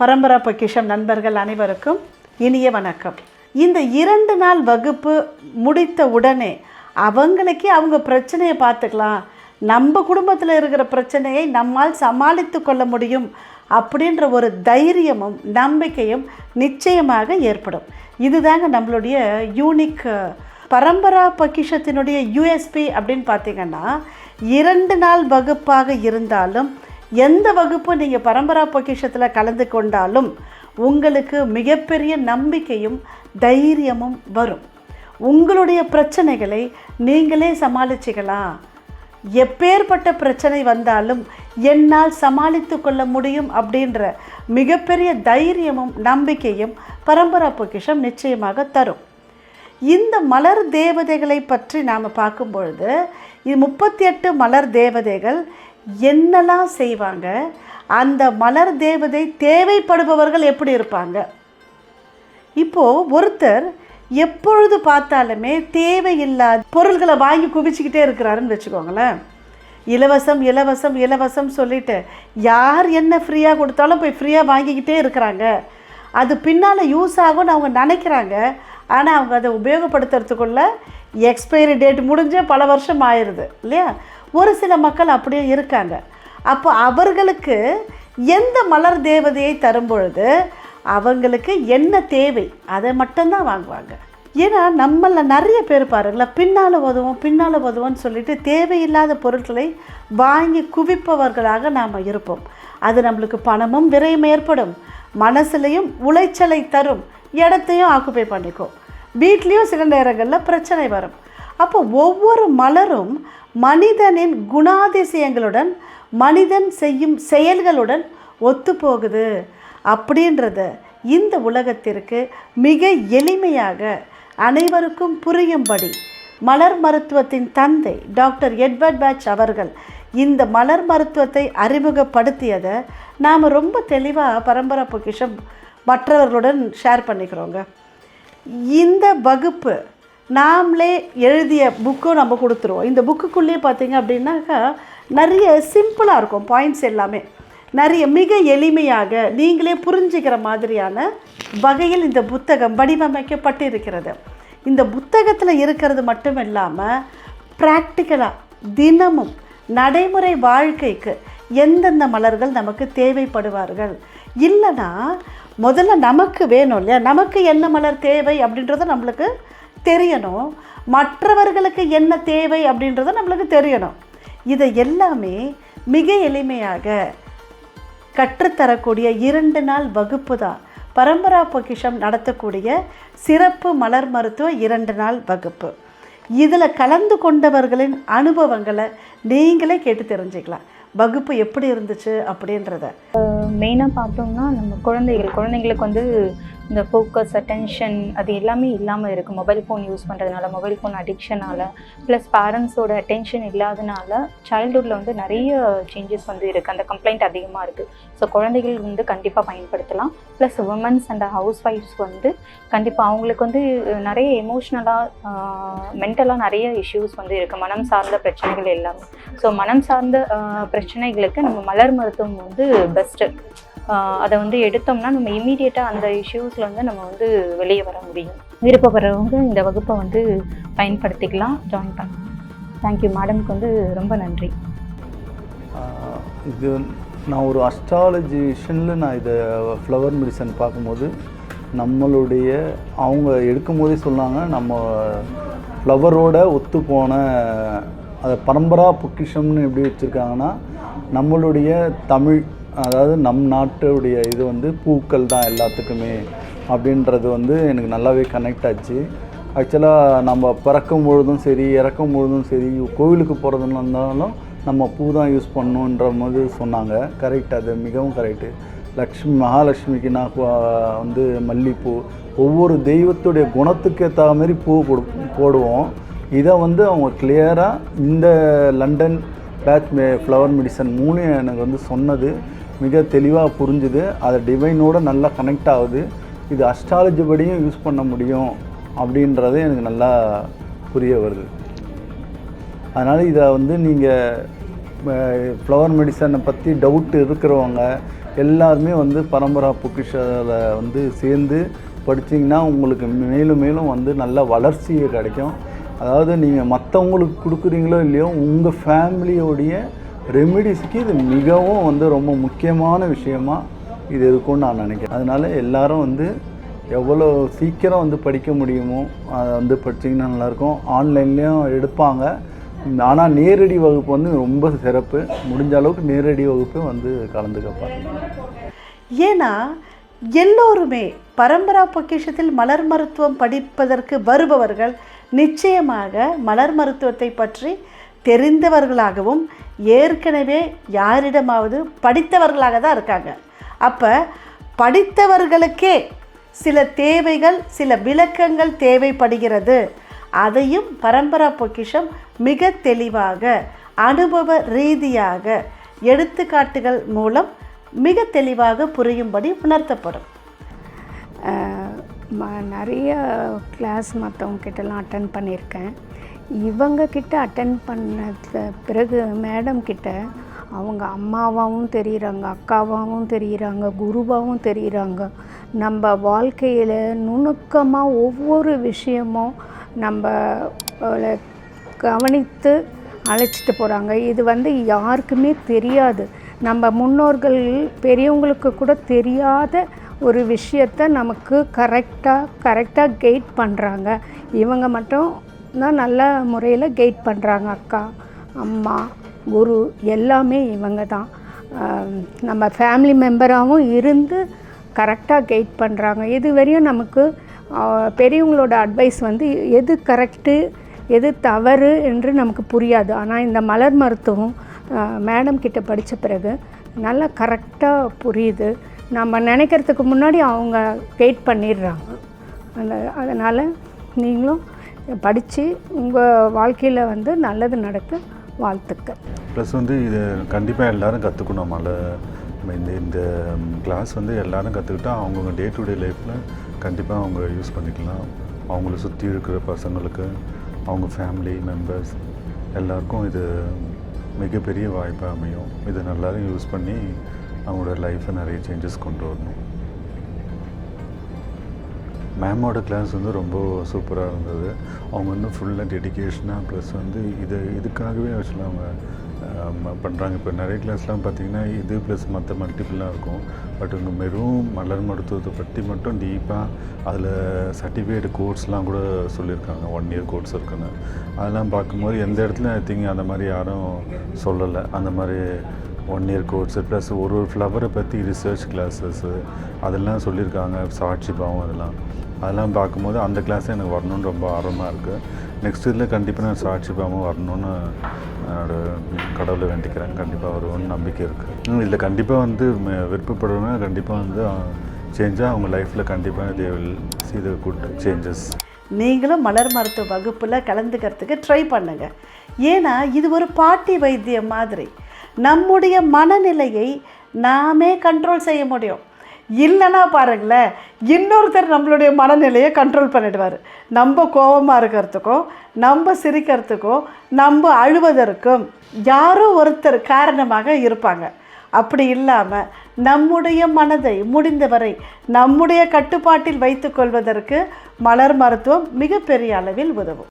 பரம்பரா பொக்கிஷம் நண்பர்கள் அனைவருக்கும் இனிய வணக்கம். இந்த இரண்டு நாள் வகுப்பு முடித்த உடனே அவங்களுக்கே அவங்க பிரச்சனையை பார்த்துக்கலாம். நம்ம குடும்பத்தில் இருக்கிற பிரச்சனையை நம்மால் சமாளித்து கொள்ள முடியும் அப்படின்ற ஒரு தைரியமும் நம்பிக்கையும் நிச்சயமாக ஏற்படும். இதுதாங்க நம்மளுடைய யூனிக் பரம்பரா பொக்கிஷத்தினுடைய யூஎஸ்பி அப்படின்னு பார்த்தீங்கன்னா இரண்டு நாள் வகுப்பாக இருந்தாலும் எந்த வகுப்பு நீங்கள் பரம்பரா பொக்கிஷத்தில் கலந்து கொண்டாலும் உங்களுக்கு மிகப்பெரிய நம்பிக்கையும் தைரியமும் வரும். உங்களுடைய பிரச்சனைகளை நீங்களே சமாளிச்சுக்கலாம். எப்பேற்பட்ட பிரச்சனை வந்தாலும் என்னால் சமாளித்து கொள்ள முடியும் அப்படின்ற மிகப்பெரிய தைரியமும் நம்பிக்கையும் பரம்பரா பொக்கிஷம் நிச்சயமாக தரும். இந்த மலர் தேவதைகளை பற்றி நாம் பார்க்கும் பொழுது இது முப்பத்தி எட்டு மலர் தேவதைகள் என்னெல்லாம் செய்வாங்க அந்த மலர் தேவதை தேவைப்படுபவர்கள் எப்படி இருப்பாங்க? இப்போது ஒருத்தர் எப்பொழுது பார்த்தாலுமே தேவையில்லாத பொருள்களை வாங்கி குவிச்சிக்கிட்டே இருக்கிறாருன்னு வச்சுக்கோங்களேன். இலவசம் இலவசம் இலவசம் சொல்லிட்டு யார் என்ன ஃப்ரீயாக கொடுத்தாலும் போய் ஃப்ரீயாக வாங்கிக்கிட்டே இருக்கிறாங்க. அது பின்னால் யூஸ் ஆகும்னு அவங்க நினைக்கிறாங்க. ஆனால் அவங்க அதை உபயோகப்படுத்துறதுக்குள்ள எக்ஸ்பைரி டேட் முடிஞ்ச பல வருஷம் ஆயிடுது இல்லையா? ஒரு சில மக்கள் அப்படியே இருக்காங்க. அப்போ அவர்களுக்கு எந்த மலர் தேவதையை தரும் பொழுது அவங்களுக்கு என்ன தேவை அதை மட்டும்தான் வாங்குவாங்க. ஏன்னா நம்மளில் நிறைய பேர் பாருங்களேன் பின்னால் உதவும் பின்னால் உதவும்னு சொல்லிட்டு தேவையில்லாத பொருட்களை வாங்கி குவிப்பவர்களாக நாம் இருப்போம். அது நம்மளுக்கு பணமும் விரையும் ஏற்படும். மனசுலையும் உளைச்சலை தரும். இடத்தையும் ஆக்குப்பை பண்ணிக்கும். வீட்லேயும் சில நேரங்களில் பிரச்சனை வரும். அப்போ ஒவ்வொரு மலரும் மனிதனின் குணாதிசயங்களுடன் மனிதன் செய்யும் செயல்களுடன் ஒத்துப்போகுது. அப்படின்றத இந்த உலகத்திற்கு மிக எளிமையாக அனைவருக்கும் புரியும்படி மலர் மருத்துவத்தின் தந்தை டாக்டர் எட்வர்ட் பேட்ச் அவர்கள் இந்த மலர் மருத்துவத்தை அறிமுகப்படுத்தியதை நாம் ரொம்ப தெளிவாக பரம்பரை பொக்கிஷம் மற்றவர்களுடன் ஷேர் பண்ணிக்கிறோங்க. இந்த வகுப்பு நாமளே எழுதிய புக்கும் நம்ம கொடுத்துருவோம். இந்த புக்குக்குள்ளேயே பார்த்தீங்க அப்படின்னாக்கா நிறைய சிம்பிளாக இருக்கும் பாயிண்ட்ஸ் எல்லாமே. நிறைய மிக எளிமையாக நீங்களே புரிஞ்சுக்கிற மாதிரியான வகையில் இந்த புத்தகம் வடிவமைக்கப்பட்டு இருக்கிறது இந்த புத்தகத்தில் இருக்கிறது மட்டும் இல்லாமல் ப்ராக்டிக்கலாக தினமும் நடைமுறை வாழ்க்கைக்கு எந்தெந்த மலர்கள் நமக்கு தேவைப்படுவார்கள்? இல்லைன்னா முதல்ல நமக்கு வேணும் இல்லையா? நமக்கு என்ன மலர் தேவை அப்படின்றத நம்மளுக்கு தெரியணும். மற்றவர்களுக்கு என்ன தேவை அப்படின்றத நம்மளுக்கு தெரியணும். இதை எல்லாமே மிக எளிமையாக கற்றுத்தரக்கூடிய இரண்டு நாள் வகுப்பு தான். பரம்பரா பொக்கிஷம் நடத்தக்கூடிய சிறப்பு மலர் மருத்துவ இரண்டு நாள் வகுப்பு. இதில் கலந்து கொண்டவர்களின் அனுபவங்களை நீங்களே கேட்டு தெரிஞ்சுக்கலாம். வகுப்பு எப்படி இருந்துச்சு அப்படின்றத. மெயினாக பார்த்தோம்னா நம்ம குழந்தைகள் குழந்தைங்களுக்கு வந்து இந்த ஃபோக்கஸ் அட்டென்ஷன் அது எல்லாமே இல்லாமல் இருக்குது மொபைல் ஃபோன் யூஸ் பண்ணுறதுனால மொபைல் ஃபோன் அடிக்ஷனால் ப்ளஸ் பேரண்ட்ஸோட அட்டென்ஷன் இல்லாதனால சைல்டுஹுட்டில் வந்து நிறைய சேஞ்சஸ் வந்து இருக்குது அந்த கம்ப்ளைண்ட் அதிகமாக இருக்குது ஸோ குழந்தைகள் வந்து கண்டிப்பாக பயன்படுத்தலாம். Plus womens and house wifes வந்து கண்டிப்பாக அவங்களுக்கு வந்து நிறைய எமோஷ்னலாக மென்டலாக நிறைய இஷ்யூஸ் வந்து இருக்குது மனம் சார்ந்த பிரச்சனைகள் எல்லாமே. ஸோ மனம் சார்ந்த பிரச்சனைகளுக்கு நம்ம மலர் மருத்துவம் வந்து பெஸ்ட்டு அதை வந்து எடுத்தோம்னா நம்ம இமீடியட்டாக அந்த இஷ்யூஸில் வந்து நம்ம வந்து வெளியே வர முடியும். விருப்பப்படுறவங்க இந்த வகுப்பை வந்து பயன்படுத்திக்கலாம் ஜாயின் பண்ணலாம். தேங்க்யூ மேடம்க்கு வந்து ரொம்ப நன்றி. இது நான் ஒரு அஸ்ட்ராலஜி விஷனில் நான் இதை ஃப்ளவர் மெடிசன் பார்க்கும்போது நம்மளுடைய அவங்க எடுக்கும் போதே சொன்னாங்க நம்ம ஃப்ளவரோட ஒத்து போன அதை பரம்பரா பொக்கிஷம்னு எப்படி வச்சுருக்காங்கன்னா நம்மளுடைய தமிழ் அதாவது நம் நாட்டுடைய இது வந்து பூக்கள் தான் எல்லாத்துக்குமே அப்படின்றது வந்து எனக்கு நல்லாவே கனெக்ட் ஆச்சு. ஆக்சுவலாக நம்ம பிறக்கும் பொழுதும் சரி இறக்கும் பொழுதும் சரி கோவிலுக்கு போகிறதுனா இருந்தாலும் நம்ம பூ தான் யூஸ் பண்ணணுன்ற போது சொன்னாங்க. கரெக்ட் அது மிகவும் கரெக்டு லக்ஷ்மி மகாலட்சுமிக்கு நான் வந்து மல்லிப்பூ ஒவ்வொரு தெய்வத்துடைய குணத்துக்கு ஏற்ற மாதிரி பூ போடுவோம். இதை வந்து அவங்க கிளியராக இந்த London Bach may flower medicine மூணு எனக்கு வந்து சொன்னது. மிக தெளிவாக புரிஞ்சுது. அது டிவைனோட நல்லா கனெக்ட் ஆகுது. இது அஸ்ட்ராலஜி படியும் யூஸ் பண்ண முடியும் அப்படின்றது எனக்கு நல்லா புரிய வருது. அதனால் இதை வந்து நீங்கள் ஃப்ளவர் மெடிசனை பற்றி டவுட் இருக்கிறவங்க எல்லாருமே வந்து பரம்பரா பொக்கிஷத்தில் வந்து சேர்ந்து படிச்சிங்கன்னா உங்களுக்கு மேலும் மேலும் வந்து நல்ல வளர்ச்சியை கிடைக்கும். அதாவது நீங்கள் மற்றவங்களுக்கு கொடுக்குறீங்களோ இல்லையோ உங்கள் ஃபேமிலியோடைய ரெமிடிஸ்க்கு இது மிகவும் வந்து ரொம்ப முக்கியமான விஷயமா இது இருக்கும்னு நான் நினைக்கிறேன். அதனால எல்லாரும் வந்து எவ்வளோ சீக்கிரம் வந்து படிக்க முடியுமோ அதை வந்து படிச்சிங்கன்னா நல்லாயிருக்கும். ஆன்லைன்லேயும் எடுப்பாங்க. ஆனால் நேரடி வகுப்பு வந்து ரொம்ப சிறப்பு. முடிஞ்ச அளவுக்கு நேரடி வகுப்பு வந்து கலந்துக்கப்பாங்க ஏன்னா எல்லோருமே பரம்பரா பொக்கிஷத்தில் மலர் மருத்துவம் படிப்பதற்கு வருபவர்கள் நிச்சயமாக மலர் மருத்துவத்தை பற்றி தெரிந்தவர்களாகவும் ஏற்கனவே யாரிடமாவது படித்தவர்களாக தான் இருக்காங்க. அப்போ படித்தவர்களுக்கே சில தேவைகள் சில விளக்கங்கள் தேவைப்படுகிறது. அதையும் பரம்பரா பொக்கிஷம் மிக தெளிவாக அனுபவ ரீதியாக எடுத்துக்காட்டுகள் மூலம் மிக தெளிவாக புரியும்படி உணர்த்தப்படும். நிறைய கிளாஸ் மற்றவங்க கிட்டலாம் அட்டன் பண்ணியிருக்கேன். இவங்க கிட்ட அட்டன் பண்ணது பிறகு மேடம் கிட்ட அவங்க அம்மாவாகவும் தெரியுறாங்க அக்காவாகவும் தெரிகிறாங்க குருவாகவும் தெரியுறாங்க. நம்ம வாழ்க்கையில் நுணுக்கமாக ஒவ்வொரு விஷயமும் நம்ம கவனித்து அழைச்சிட்டு போகிறாங்க இது வந்து யாருக்குமே தெரியாது. நம்ம முன்னோர்கள் பெரியவங்களுக்கு கூட தெரியாத ஒரு விஷயத்த நமக்கு கரெக்டாக கரெக்டாக கைட் பண்ணுறாங்க இவங்க மட்டும் தான் நல்ல முறையில் கைட் பண்ணுறாங்க அக்கா அம்மா குரு எல்லாமே இவங்க தான். நம்ம ஃபேமிலி மெம்பராகவும் இருந்து கரெக்டாக கைட் பண்ணுறாங்க இது வரையும் நமக்கு பெரியவங்களோட அட்வைஸ் வந்து எது கரெக்டு எது தவறு என்று நமக்கு புரியாது. ஆனால் இந்த மலர் மருத்துவம் மேடம் கிட்ட படித்த பிறகு நல்லா கரெக்டாக புரியுது. நம்ம நினைக்கிறதுக்கு முன்னாடி அவங்க கைட் பண்ணிடுறாங்க. அந்த அதனால் நீங்களும் படித்து உங்கள் வாழ்க்கையில் வந்து நல்லது நடக்க வாழ்த்துக்கள். ப்ளஸ் வந்து இது கண்டிப்பாக எல்லாரும் கற்றுக்கணும் மலை இந்த இந்த கிளாஸ் வந்து எல்லோரும் கற்றுக்கிட்டா அவங்கவுங்க டே டு டே லைஃப்பில் கண்டிப்பாக அவங்க யூஸ் பண்ணிக்கலாம். அவங்கள சுற்றி இருக்கிற பசங்களுக்கு அவங்க ஃபேமிலி மெம்பர்ஸ் எல்லாருக்கும் இது மிகப்பெரிய வாய்ப்பாக அமையும். இதை நல்லாவே யூஸ் பண்ணி அவங்களோட லைஃப்பை நிறைய சேஞ்சஸ் கொண்டு வரணும். மேமோட கிளாஸ் வந்து ரொம்ப சூப்பராக இருந்தது. அவங்க வந்து ஃபுல்லாக டெடிகேஷனாக ப்ளஸ் வந்து இது இதுக்காகவே ஆக்சுவலாக அவங்க பண்ணுறாங்க இப்போ நிறைய கிளாஸ்லாம் பார்த்தீங்கன்னா இது ப்ளஸ் மற்ற மல்டிபிளாக இருக்கும். பட் இங்கே வெறும் மலர் மருத்துவத்தை பற்றி மட்டும் டீப்பாக அதில் சர்டிஃபிகேட் கோர்ஸ்லாம் கூட சொல்லியிருக்காங்க. ஒன் இயர் கோர்ஸ் இருக்குன்னு. அதெல்லாம் பார்க்கும்போது எந்த இடத்துல ஐ திங்க் அந்த மாதிரி யாரும் சொல்லலை. அந்த மாதிரி ஒன் இயர் கோர்ஸு ப்ளஸ் ஒரு ஒரு ஃப்ளவரை பற்றி ரிசர்ச் கிளாஸஸ்ஸு அதெல்லாம் சொல்லியிருக்காங்க. சாட்சி பாவம் அதெல்லாம். அதெல்லாம் பார்க்கும்போது அந்த கிளாஸ் எனக்கு வரணும்னு ரொம்ப ஆர்வமாக இருக்குது நெக்ஸ்ட் இதில் கண்டிப்பாக நான் சாட்சி பாவம் வரணும்னு என்னோட கடவுளை வேண்டிக்கிறேன். கண்டிப்பாக வருவோம்னு நம்பிக்கை இருக்குது இதில் கண்டிப்பாக வந்து விருப்பப்படுறவங்க கண்டிப்பாக வந்து சேஞ்சாக அவங்க லைஃப்பில் கண்டிப்பாக they will see good changes நீங்களும் மலர் மருத்துவ வகுப்பில் கலந்துக்கிறதுக்கு ட்ரை பண்ணுங்கள் ஏன்னா இது ஒரு பாட்டி வைத்தியம் மாதிரி. நம்முடைய மனநிலையை நாமே கண்ட்ரோல் செய்ய முடியும். இல்லைன்னா பாருங்களேன் இன்னொருத்தர் நம்மளுடைய மனநிலையை கண்ட்ரோல் பண்ணிடுவார். நம்ம கோபமாக இருக்கிறதுக்கும் நம்ம சிரிக்கிறதுக்கும் நம்ம அழுவதற்கும் யாரோ ஒருத்தர் காரணமாக இருப்பாங்க. அப்படி இல்லாமல் நம்முடைய மனதை முடிந்தவரை நம்முடைய கட்டுப்பாட்டில் வைத்துக்கொள்வதற்கு மலர் மருத்துவம் மிகப்பெரிய அளவில் உதவும்.